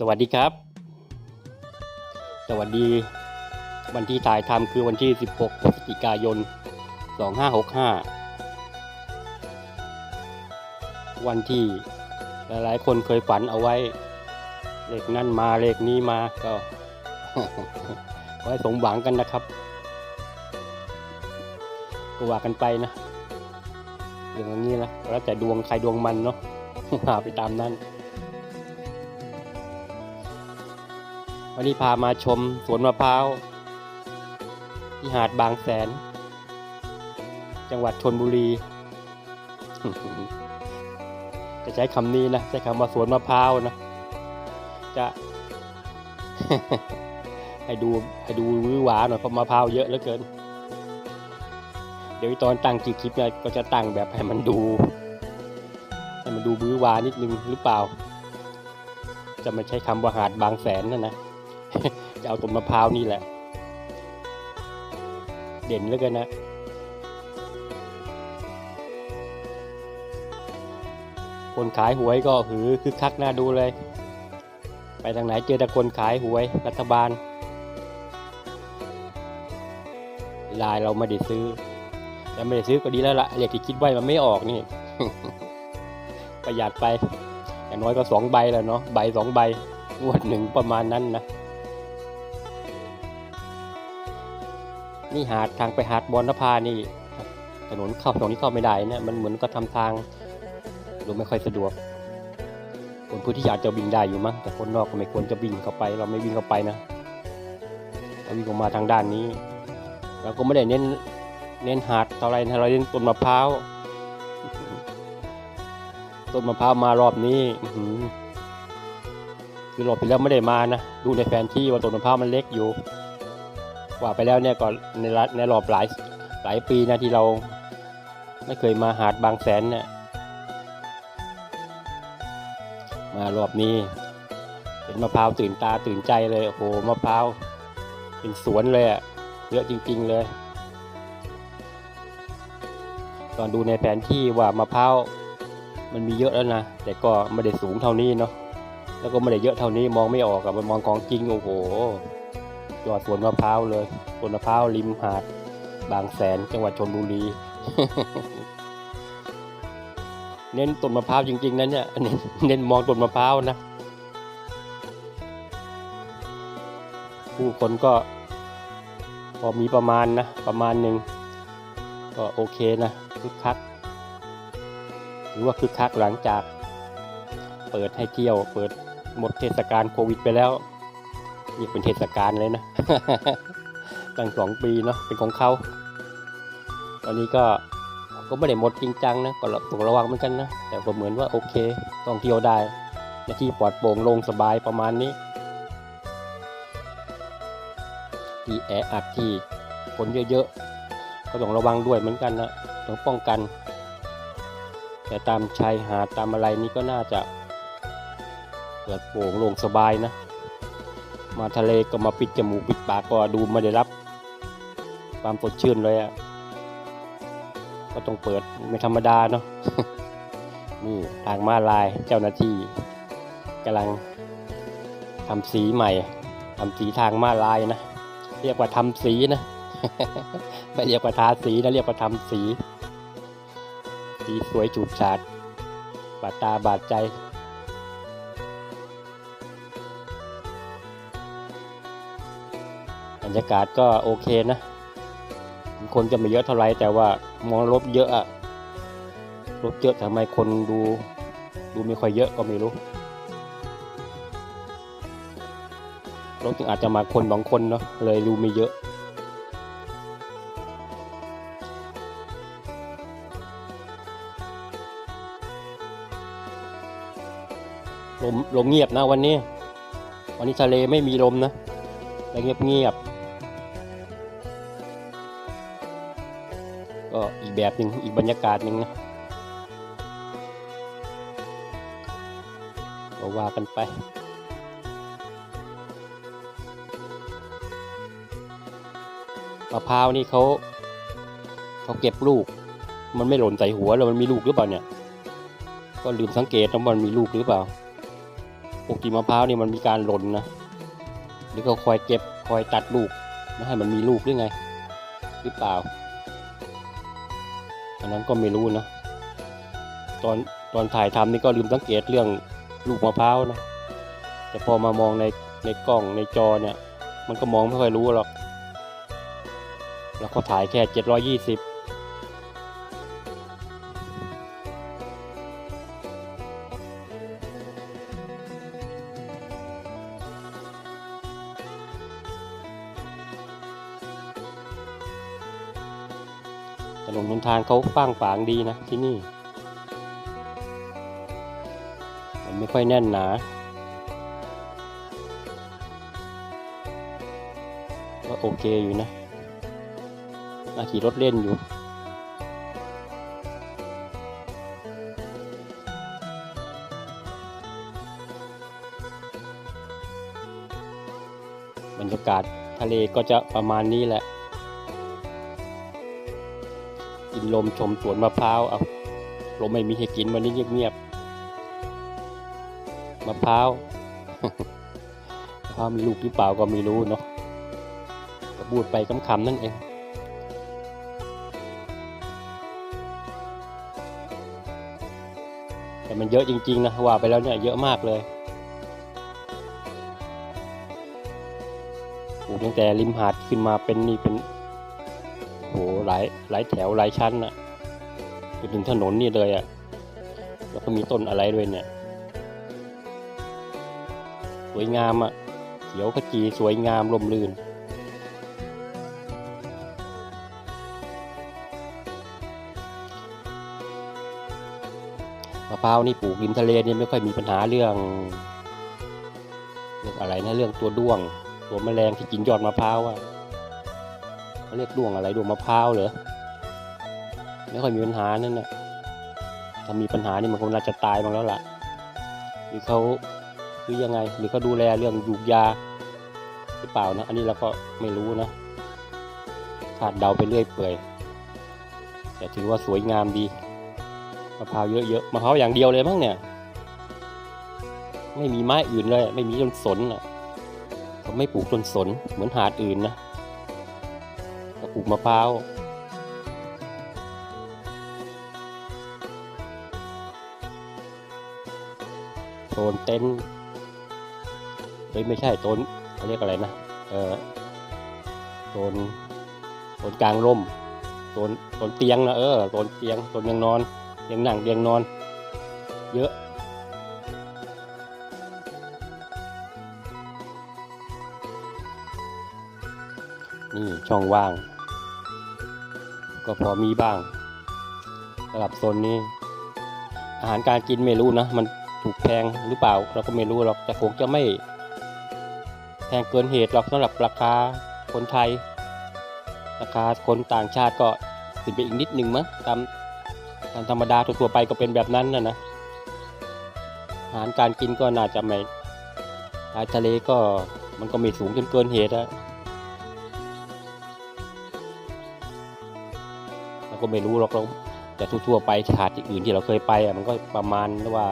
สวัสดีครับ สวัสดี วันที่ถ่ายทำคือวันที่ 16 พฤศจิกายน 2565 วันที่หลายๆ คนเคยฝันเอาไว้ เลขนั่นมาเลขนี้มาก็ขอให้สมหวังกันนะครับ ก็ว่ากันไปนะเรื่องอย่างนี้นะแล้วแต่ดวงใครดวงมันเนาะหาไปตามนั้น วันนี้พามาชมสวนมะพร้าวที่หาดบางแสน จังหวัดชนบุรี จะใช้คำนี้นะ ใช้คำว่าสวนมะพร้าวนะ จะ ให้ดูให้ดูวื้อหวาหน่อยเพราะมะพร้าวเยอะเหลือเกิน เดี๋ยวตอนตั้งคลิปเนี่ยก็จะตั้งแบบให้มันดู ให้มันดูบื้อหวานิดนึงหรือเปล่าจะไม่ใช้คำว่าหาดบางแสนนะนะ จะเอาต้นมะพร้าวนี่แหละ เด่นเลือเกินนะคนขายหวยก็หือคึกคักน่าดูเลย ไปทางไหนเจอแต่คนขายหวยรัฐบาลลายเราไม่ได้ซื้อแต่ไม่ได้ซื้อก็ดีแล้วละ่ะเรียกที่คิดไว้มันไม่ออกนี่ ประหยัดไป อย่างน้อยก็สองใบแล้วเนาะใบสองใบงวดหนึ่งประมาณนั้นนะ นี่หาดทางไปหาดบอนนภานี่ถนนเข้าตรงนี้เข้าไม่ได้นะมันเหมือนก็ทำทางดูไม่ค่อยสะดวก คนพื้นที่อาจจะวิ่งได้อยู่มั้งแต่คนนอกก็ไม่ควรจะวิ่งเข้าไป เราไม่วิ่งเข้าไปนะเราวิ่งออกมาทางด้านนี้เราก็ไม่ได้เน้นเน้นหาดเท่าไรนะเราเน้นต้นมะพร้าวต้นมะพร้าวมารอบนี้คือรอบไปแล้วไม่ได้มานะดูในแผนที่ว่าต้นมะพร้าวมันเล็กอยู่ ว่าไปแล้วเนี่ยก็ในในรอบหลายหลายปีนะที่เราไม่เคยมาหาดบางแสนเนี่ยมารอบนี้เห็นมะพร้าวตื่นตาตื่นใจเลยโอ้โหมะพร้าวเป็นสวนเลยอะเยอะจริง ๆ เลย ตอนดูในแผนที่ว่ามะพร้าวมันมีเยอะแล้วนะแต่ก็ไม่ได้สูงเท่านี้เนาะแล้วก็ไม่ได้เยอะเท่านี้มองไม่ออกอะมันมองของจริงโอ้โห ยอดสวนมะพร้าวเลยสวนมะพร้าวริมหาด บางแสนจังหวัดชลบุรี เน้นต้นมะพร้าวจริงๆนะเนี่ยเน้นเน้นมองต้นมะพร้าวนะ ผู้คนก็ พอมีประมาณนะประมาณหนึ่งก็โอเคนะคึกคักหรือว่าคึกคักหลังจาก เปิดให้เที่ยว เปิดหมดเทศกาลโควิดไปแล้ว นี่เป็นเทศกาลเลยนะ ตั้งสองปีเนาะเป็นของเขา ตอนนี้ก็ก็ไม่ได้หมดจริงจังนะก็ต้องระวังเหมือนกันนะ แต่ก็เหมือนว่าโอเคต้องเที่ยวได้ในที่ปลอดโปร่งลงสบายประมาณนี้ ที่แออัดที่คนเยอะๆ ก็ต้องระวังด้วยเหมือนกันนะต้องป้องกัน แต่ตามชายหาดตามอะไรนี่ก็น่าจะเปิดโปร่งลงสบายนะ มาทะเลก็มาปิดจมูกปิดปากก็ดูไม่ได้รับ ความสดชื่นเลยอะก็ต้องเปิดไม่ธรรมดาเนาะนี่ทางมาลายเจ้าหน้าที่กำลังทำสีใหม่ทำสีทางมาลายนะเรียกว่าทำสีนะไม่เรียกว่าทาสีนะเรียกว่าทำสี สีสวยฉูดฉาดบาดตาบาดใจ รรยากาศก็โอเคนะคนจะไม่เยอะเท่าไรแต่ว่ามองรถเยอะอะรถเยอะทำไมคนดูดูไม่ค่อยเยอะก็ไม่รู้รถจึงอาจจะมาคนสองคนเนาะเลยดูไม่เยอะ ลมลมเงียบนะวันนี้ วันนี้ทะเลไม่มีลมนะแต่เงียบเงียบ แบบหนึ่งอีกบรรยากาศหนึ่งนะก็ว่ากันไป มะพร้าวนี่เขาเขาเก็บลูก มันไม่หล่นใส่หัวแล้วมันมีลูกหรือเปล่าเนี่ย ก็ลืมสังเกตว่ามันมีลูกหรือเปล่าปกติมะพร้าวนี่มันมีการหล่นนะ หรือก็คอยเก็บคอยตัดลูกไม่ให้มันมีลูกหรือไง หรือเปล่า อนนั้นก็ไม่รู้นะ ตอนตอนถ่ายทำนี่ก็ลืมสังเกตเรื่องลูกมะพร้าวนะ แต่พอมามองในในกล้องในจอเนี่ย มันก็มองไม่ค่อยรู้หรอก แล้วก็ถ่ายแค่ 720 ทางเขาฟ้างฝางดีนะที่นี่ มันไม่ค่อยแน่นหนาก็โอเคอยู่นะน่าขี่รถเล่นอยู่ บรรยากาศทะเลก็จะประมาณนี้แหละ ลมชมสวนมะพร้าวเอาลมไม่มีให้กินวันนี้เงียบๆมะพร้าวมะพร้าวมีลูกหรือเปล่าก็ไม่รู้เนาะก็พูดไปคำๆนั่นเองแต่มันเยอะจริง ๆ นะว่าไปแล้วเนี่ยเยอะมากเลยปลูกตั้งแต่ริมหาดขึ้นมาเป็นนี่เป็น หหลายหลายแถวหลายชั้นอะจนถึงถนนนี่เลยอะแล้วก็มีต้นอะไรด้วยเนี่ย สวยงามอะเขียวขจีสวยงามลมลื่นมะพร้าวนี่ปลูกริมทะเลนี่ไม่ค่อยมีปัญหาเรื่อง เรื่องอะไรนะเรื่องตัวด้วง ตัวแมลงที่กินยอดมะพร้าวอะ เรียกด้วงอะไรด้วงมะพร้าวเหรอไม่ค่อยมีปัญหานั่นนะถ้ามีปัญหานี่มันคงน่าจะตายบ้างแล้วล่ะหรือเขาหรือยังไง หรือเขาดูแลเรื่องยูกยาหรือเปล่านะ อันนี้เราก็ไม่รู้นะคาดเดาไปเรื่อยเปื่อยแต่ถือว่าสวยงามดีมะพร้าวเยอะๆมะพร้าวอย่างเดียวเลยมั้งเนี่ย ไม่มีไม้อื่นเลย ไม่มีต้นสนอะเขาไม่ปลูกต้นสนเหมือนหาดอื่นนะ เขาปลูกมะพร้าวโซนเต็นท์เฮ้ยไม่ใช่โซนเขาเรียกอะไรนะ เออโซนโซนกลางร่มโซนโซนเตียงนะเออโซนเตียงโซนยังนอนเตียงนั่งเตียงนอน เยอะ ช่องว่าง ก็พอมีบ้างสำหรับโซนนี้ อาหารการกินไม่รู้นะ มันถูกแพงหรือเปล่า เราก็ไม่รู้หรอกแต่คงจะไม่ แพงเกินเหตุหรอกสำหรับราคาคนไทย ราคาคนต่างชาติก็ขึ้นไปอีกนิดนึงมั้งตามตามธรรมดาทั่วไปก็เป็นแบบนั้นนะนะอาหารการกินก็น่าจะไม่ชายทะเลก็มันก็ไม่สูงจนเกินเหตุอะ เราก็ไม่รู้หรอกเราแต่ทั่วๆไปหาดที่อื่นที่เราเคยไปอะมันก็ประมาณว่า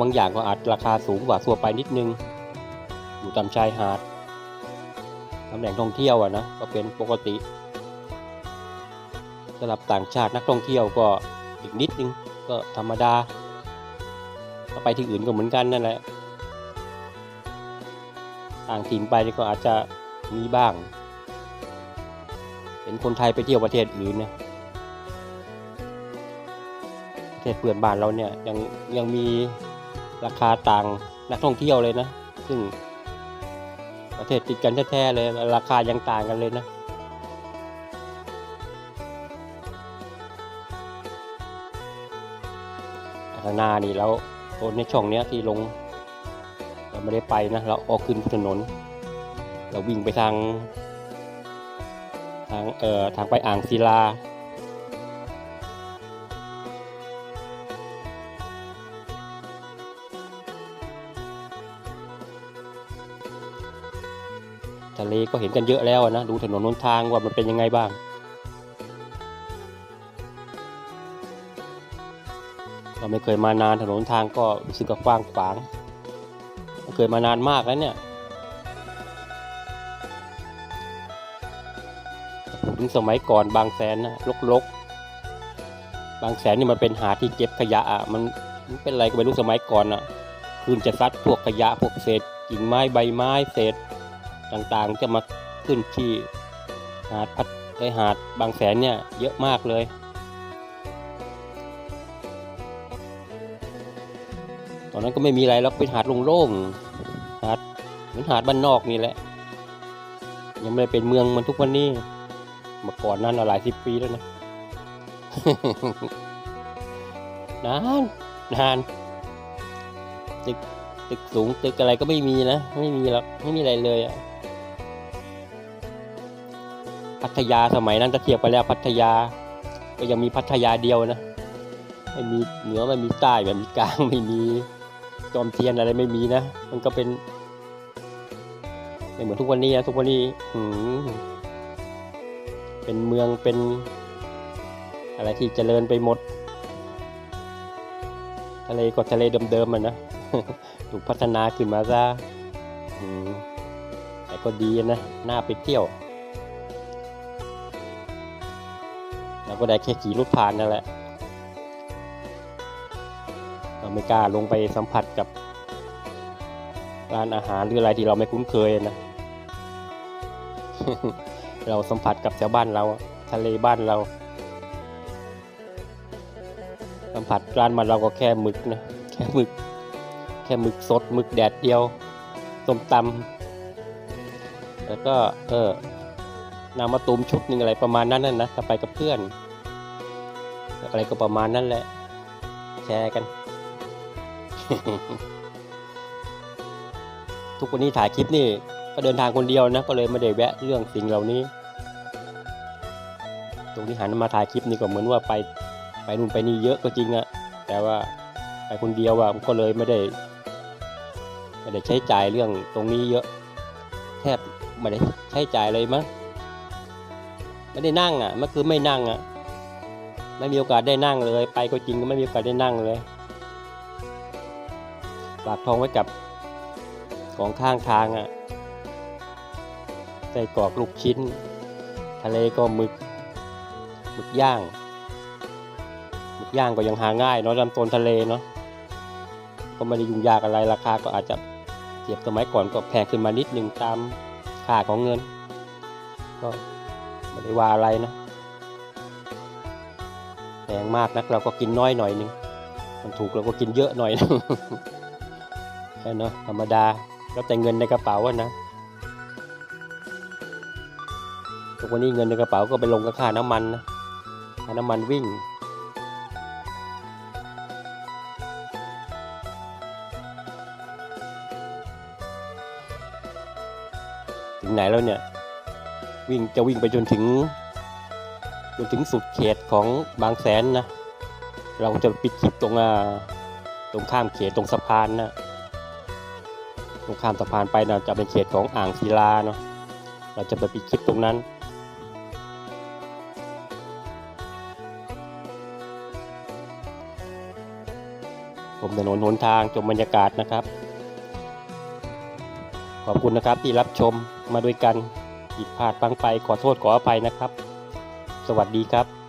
บางอย่างก็อาจราคาสูงกว่าทั่วไปนิดนึง อยู่ตามชายหาดตำแหน่งท่องเที่ยวอะนะก็เป็นปกติสำหรับต่างชาตินักท่องเที่ยวก็อีกนิดนึงก็ธรรมดาก็ไปที่อื่นก็เหมือนกันนั่นแหละต่างถิ่นไปก็อาจจะมีบ้าง็นคนไทยไปเที่ยวประเทศอื่นเนี่ยประเทศเพื่อนบ้านเราเนี่ยยังยังมีราคาต่างนักท่องเที่ยวเลยนะ ซึ่งประเทศติดกันแท้ๆเลย ราคายังต่างกันเลยนะข้างหน้านี่แล้วโซนในช่องเนี้ยที่ลงเราไม่ได้ไปนะเราออกขึ้นถนน เราวิ่งไปทาง ทางเอ่อทางไปอ่างศิลาทะเลก็เห็นกันเยอะแล้วนะดูถนนหนทางว่ามันเป็นยังไงบ้างก็ไม่เคยมานานถนนทางก็รู้สึกกับกว้างขวางเคยมานานมากแล้วเนี่ย ถึงสมัยก่อนบางแสนนะลกๆ บางแสนนี่มันเป็นหาที่เก็บขยะอะมันมันเป็นอะไรก็ไม่รู้สมัยก่อนอะ คืนจะซัดพวกขยะพวกเศษกิ่งไม้ใบไม้เศษต่างๆ จะมาขึ้นที่หาดพัดไอหาดบางแสนเนี่ยเยอะมากเลยตอนนั้นก็ไม่มีอะไรแล้วเป็นหาดโล่งๆหาดเหมือนหาดบ้านนอกนี่แหละ ยังไม่ได้เป็นเมืองมันทุกวันนี้ มื่อก่อนนั้นหลายสิบปีแล้วนะนานนานตึกตึกสูงตึกอะไรก็ไม่มีนะ ไม่มีหรอกไม่มีอะไรเลยอะพัทยาสมัยนั้นถ้าเทียบไปแล้วพัทยา ก็ยังมีพัทยาเดียวนะไม่มีเหนือไม่มีใต้ไม่มีกลางไม่มีจอมเทียนอะไรไม่มีนะ มันก็เป็นไม่เหมือนทุกวันนี้นะทุกวันนี้ อื เป็นเมืองเป็น อะไรที่เจริญไปหมด ทะเลก็ทะเลเดิมๆมันนะถูกพัฒนาขึ้นมาซะแต่ก็ดีนะน่าไปเที่ยวเราก็ได้แค่ขี่รถผ่านนั่นแหละเราไม่กล้าลงไปสัมผัสกับร้านอาหารหรืออะไรที่เราไม่คุ้นเคยนะ เราสัมผัสกับชาวบ้านเราทะเลบ้านเรา สัมผัสร้านมันเราก็แค่หมึกนะแค่หมึก แค่หมึกสดหมึกแดดเดียวต้มตำแล้วก็เออนามาตูมชุดหนึ่งอะไรประมาณนั้นน่ะนะถ้าไปกับเพื่อน อะไรก็ประมาณนั้นแหละ แชร์กัน ทุกวันนี้ถ่ายคลิปนี่ ก็เดินทางคนเดียวนะ ก็เลยไม่ได้แวะเรื่องสิ่งเหล่านี้ ตรงที่หันมาถ่ายคลิปนี่ก็เหมือนว่าไปไปนู่นไปนี่เยอะก็จริงอะแต่ว่าไปคนเดียวอะก็เลยไม่ได้ไม่ได้ใช้จ่ายเรื่องตรงนี้เยอะแทบไม่ได้ใช้จ่ายเลยมั้งไม่ได้นั่งอะเมื่อคืนไม่นั่งอะไม่มีโอกาสได้นั่งเลย ไปก็จริงก็ไม่มีโอกาสได้นั่งเลยฝากทองไว้กับของข้างทางอะ ใส่กรอกลูกชิ้น ทะเลก็หมึกหมึกย่างหมึกย่างก็ยังหาง่ายเนาะลำต้นทะเลเนาะก็ไม่ได้ยุ่งยากอะไรราคาก็อาจจะเทียบสมัยก่อนก็แพงขึ้นมานิดนึงตามค่าของเงิน ก็ไม่ได้ว่าอะไรนะแพงมากนักเราก็กินน้อยหน่อยนึงมันถูกเราก็กินเยอะหน่อยนึงแค่เนาะธรรมดาแล้วแต่เงินในกระเป๋าอะนะ ทุกวันนี้เงินในกระเป๋าก็ไปลงกับค่าน้ำมันนะค่าน้ำมันวิ่ง ถึงไหนแล้วเนี่ย วิ่งจะวิ่งไปจนถึง จนถึงสุดเขตของบางแสนนะ เราจะปิดคลิปตรงอ่าตรงข้ามเขตตรงสะพานนะตรงข้ามสะพานไปนะจะเป็นเขตของอ่างศิลาเนาะเราจะไปปิดคลิปตรงนั้น ผมถนนหนทางชมบรรยากาศนะครับ ขอบคุณนะครับที่รับชมมาด้วยกันผิดพลาดพังไปขอโทษขออภัยนะครับ สวัสดีครับ